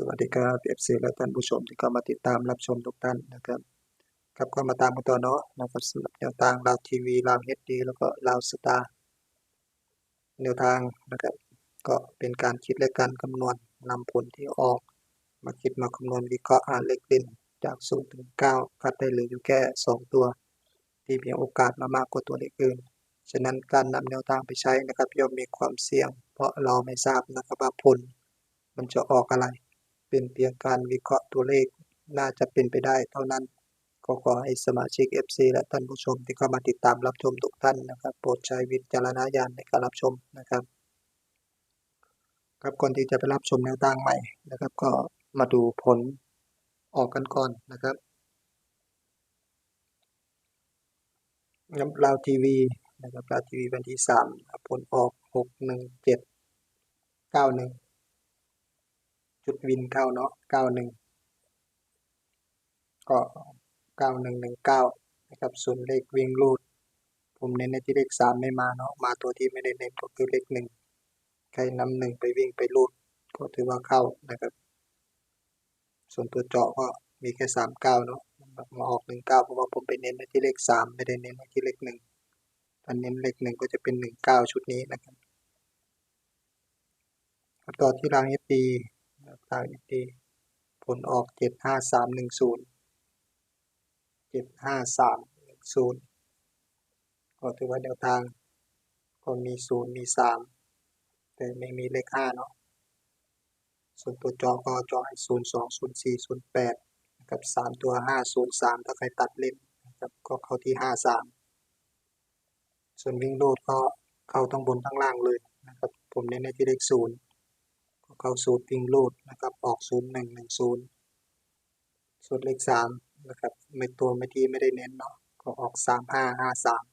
สวัสดีครับ FC และท่านผู้ชมที่เข้ามาติดตามรับชมทุกท่านนะครับ ครับก็มาตามกันต่อเนาะนะครับสำหรับแนวทางลาวทีวีลาวเฮดดีแล้วก็ลาวสตาร์แนวทางนะครับ ก็เป็นการคิดและการคำนวณนำผลที่ออก มาคิดมาคำนวณวิเคราะห์อ่านเลขเด่นจาก0ถึง9คัดได้เหลืออยู่แค่2ตัว ที่มีโอกาสมามากกว่าตัวเลขอื่นฉะนั้นการนำแนวทางไปใช้นะครับย่อมมีความเสี่ยง เพราะเราไม่ทราบนะครับว่าผลมันจะออกอะไร เป็นเพียงการวิเคราะห์ตัวเลขน่าจะเป็นไปได้เท่านั้น ก็ขอให้สมาชิก FC และท่านผู้ชมที่เข้ามาติดตามรับชมทุกท่านนะครับ โปรดใช้วิจารณญาณในการรับชมนะครับ ครับก่อนที่จะไปรับชมแนวทางใหม่นะครับ ก็มาดูผลออกกันก่อนนะครับน้ำลาวทีวีนะครับลาวทีวีวันที่สามผลออกหกหนึ่งเจ็ดเก้าหนึ่ง จุดวินเข้าเนาะเก้าหนึ่งก็เก้าหนึ่งหนึ่งเก้านะครับส่วนเลขวิ่งรูด ผมเน้นในที่เลขสามไม่มาเนาะมาตัวที่ไม่ได้เน้นก็คือเลขหนึ่งใครนำหนึ่งไปวิ่งไปรูด ก็ถือว่าเข้านะครับ ส่วนตัวเจาะก็มีแค่สามเก้าเนาะมาออกหนึ่งเก้าเพราะว่าผมไปเน้นในที่เลขสามไม่ได้เน้นในที่เลขหนึ่งถ้าเน้นเลขหนึ่งก็จะเป็นหนึ่งเก้าชุดนี้นะครับต่อที่รางเอตี รางเอตีผลออกเจ็ดห้าสามหนึ่งศูนย์เจ็ดห้าสามหนึ่งศูนย์ก็ถือว่าแนวทาง ก็มีศูนย์มีสามแต่ไม่มีเลขห้าเนาะส่วนตัวจอก็จอให้ศูนย์สองศูนย์สี่ศูนย์แปดนะครับสามตัวห้าศูนย์สามถ้าใครตัดเล่นนะครับก็เข้าที่ห้าสามส่วนวิ่งโลดก็เข้าทั้งบนทั้งล่างเลยนะครับผมเน้นในที่เลขศูนย์ เข้าศูนย์วิ่งโลดนะครับออกศูนย์หนึ่งหนึ่งศูนย์ส่วนเลขสามนะครับไม่ตัวไม่ที่ไม่ได้เน้นเนาะก็ออกสามห้าห้าสาม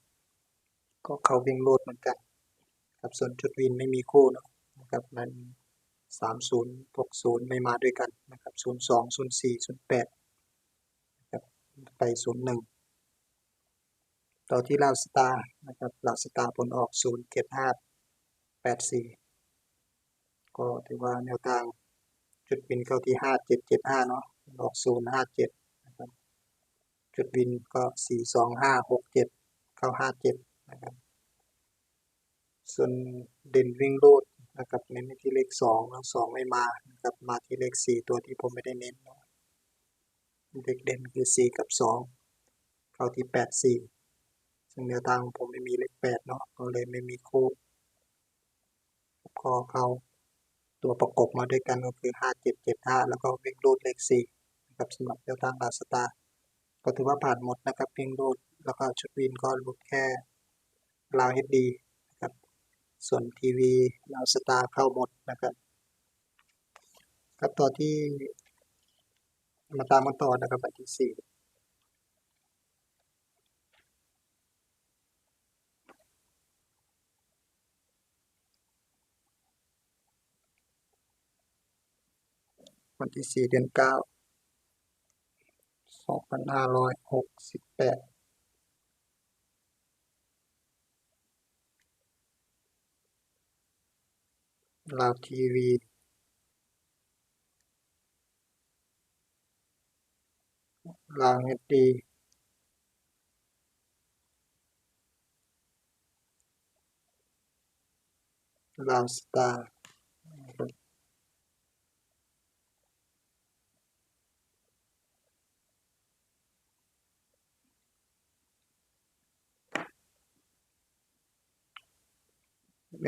ก็เข้าวิ่งโลดเหมือนกันครับส่วนจุดวินไม่มีคู่เนาะนะครับมันสามศูนย์หกศูนย์ไม่มาด้วยกันนะครับศูนย์สองศูนย์สี่ศูนย์แปดนะครับไปศูนย์หนึ่งต่อที่ลาวสตาร์นะครับลาวสตาร์ผลออกศูนย์เจ็ดห้าแปดสี่ ก็ถือว่าแนวทางจุดวินเข้าที่ห้าเจ็ดเจ็ดห้าเนาะออกศูนย์ห้าเจ็ดนะครับจุดวินก็สี่สองห้าหกเจ็ดเข้าห้าเจ็ดนะครับส่วนเด่นวิ่งโลดนะครับเน้นที่เลขสองแล้วสองไม่มานะครับมาที่เลขสี่ตัวที่ผมไม่ได้เน้นเนาะเลขเด่นคือสี่กับสองเข้าที่แปดสี่ซึ่งแนวทางของผมไม่มีเลขแปดเนาะก็เลยไม่มีคู่ก็เข้า ตัวประกบมาด้วยกันก็คือห้าเจ็ดเจ็ดห้าแล้วก็วิ่งรูดเลขสี่นะครับสำหรับแนวทางลาสตาก็ถือว่าผ่านหมดนะครับวิ่งรูดแล้วก็ชุดวินก็หลุดแค่ลาวเฮดดีส่วนทีวีลาวสตาเข้าหมดนะครับครับต่อที่มาตามกันต่อนะครับวันที่สี่ วันที่สี่เดือนเก้าสองพันห้าร้อยหกสิบแปดลาวทีวีลาวเฮดดีลาวสตาร์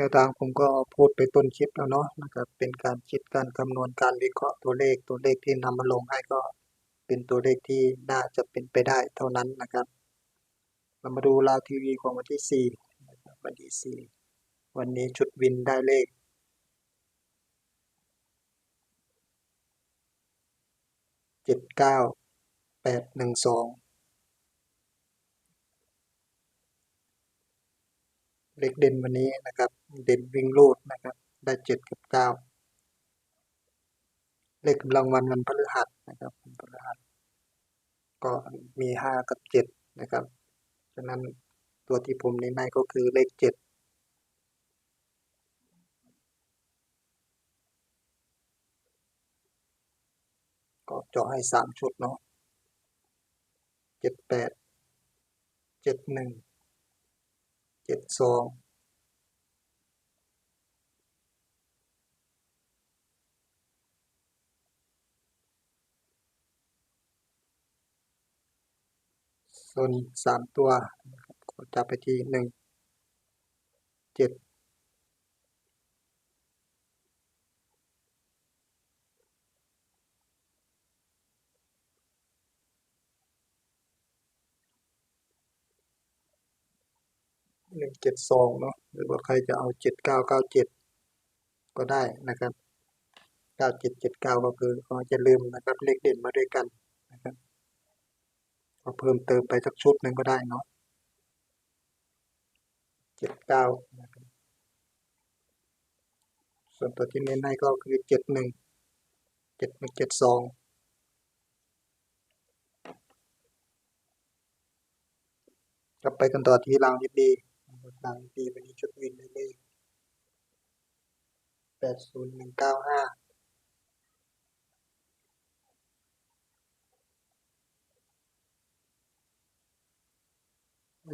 แนวทางผมก็พูดไปต้นคลิปแล้วเนาะนะครับเป็นการคิดการคำนวณการวิเคราะห์ตัวเลขตัวเลขที่นำมาลงให้ก็เป็นตัวเลขที่น่าจะเป็นไปได้เท่านั้นนะครับ เรามาดูลาวทีวีของวันที่สี่วันที่ 4 วันนี้ชุดวินได้เลขเจ็ดเก้าแปดหนึ่งสอง เลขเด่นวันนี้นะครับ เด่นวิ่งรูดนะครับ ได้เจ็ดกับเก้าเลขกำลังวันวันพฤหัสนะครับพฤหัสก็มีห้ากับเจ็ดนะครับฉะนั้นตัวที่ผมเน้นให้ก็คือเลขเจ็ดก็เจาะให้สามชุดเนาะเจ็ดแปดเจ็ดหนึ่ง เจ็ดสองส่วนสามตัวนะครับก็จับไปที่หนึ่งเจ็ด หนึ่งเจ็ดสองเนาะหรือว่าใครจะเอาเจ็ดเก้าเก้าเจ็ดก็ได้นะครับเก้าเจ็ดเจ็ดเก้าก็คือก็จะลืมนะครับเลขเด่นมาด้วยกันนะครับก็เพิ่มเติมไปสักชุดหนึ่งก็ได้เนาะเจ็ดเก้านะครับส่วนตัวที่เน้นให้ก็คือเจ็ดหนึ่งเจ็ดหนึ่งเจ็ดสองกลับไปกันต่อที่รางยิบดี รางยิบดีวันนี้ชุดวินได้เลขแปดศูนย์หนึ่งเก้าห้า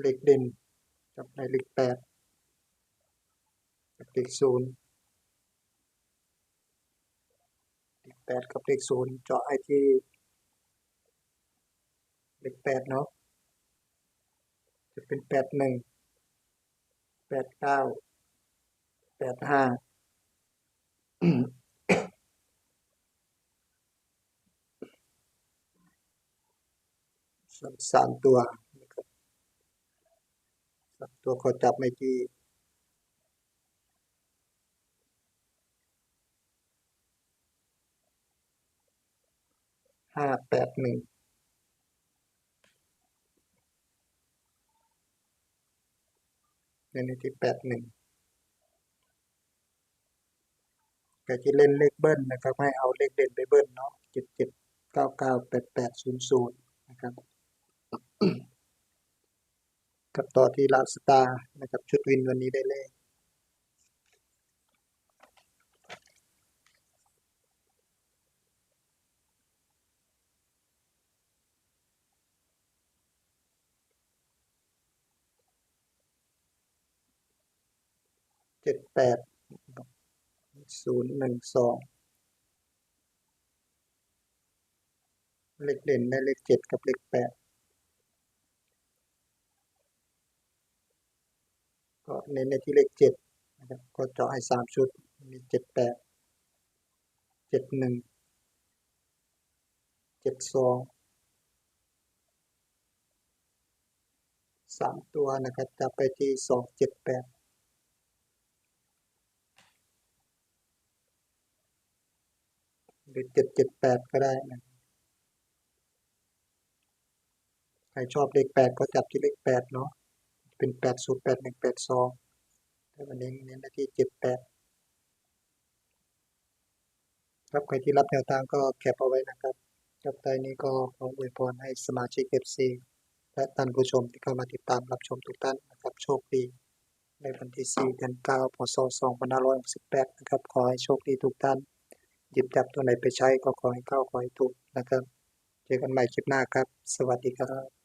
เลขเด่นกับในเลขแปดกับเลขศูนย์เลขแปดกับเลขศูนย์เจาะไอที่เลขแปดเนาะจะเป็นแปดหนึ่ง แปดเก้าแปดห้าส่วนสามตัวสามตัวเขาจับไม่ที่ห้าแปดหนึ่ง ในในที่แปดหนึ่งก็จะเล่นเลขเบิ้ลนะครับให้เอาเลขเด่นไปเบิ้ลเนาะเจ็ดเจ็ดเก้าเก้าแปดแปดศูนย์ศูนย์นะครับกับต่อที่ลาสตาร์นะครับชุดวินวันนี้ได้เลข เจ็ดแปดศูนย์หนึ่งสองเลขเด่นได้เลขเจ็ดกับเลขแปดก็เน้นในที่เลขเจ็ดนะครับก็เจาะให้สามชุด มีเจ็ดแปดเจ็ดหนึ่งเจ็ดสองสามตัวนะครับจะไปที่สองเจ็ดแปด หรือเจ็ดเจ็ดแปดก็ได้นะใครชอบเลขแปดก็จับที่เลขแปดเนาะเป็นแปดศูนย์แปดหนึ่งแปดสองแต่วันนี้เน้นไปที่เจ็ดแปดครับใครที่รับแนวทางก็แคปเอาไว้นะครับกับใต้นี้ก็ขออวยพรให้สมาชิก FC และท่านผู้ชมที่เข้ามาติดตามรับชมทุกท่านนะครับโชคดีในวันที่4เดือน9พศ2568 นะครับ ขอให้โชคดีทุกท่าน หยิบจับตัวไหนไปใช้ก็ขอให้เข้าขอให้ถูกนะครับ เจอกันใหม่คลิปหน้าครับ สวัสดีครับ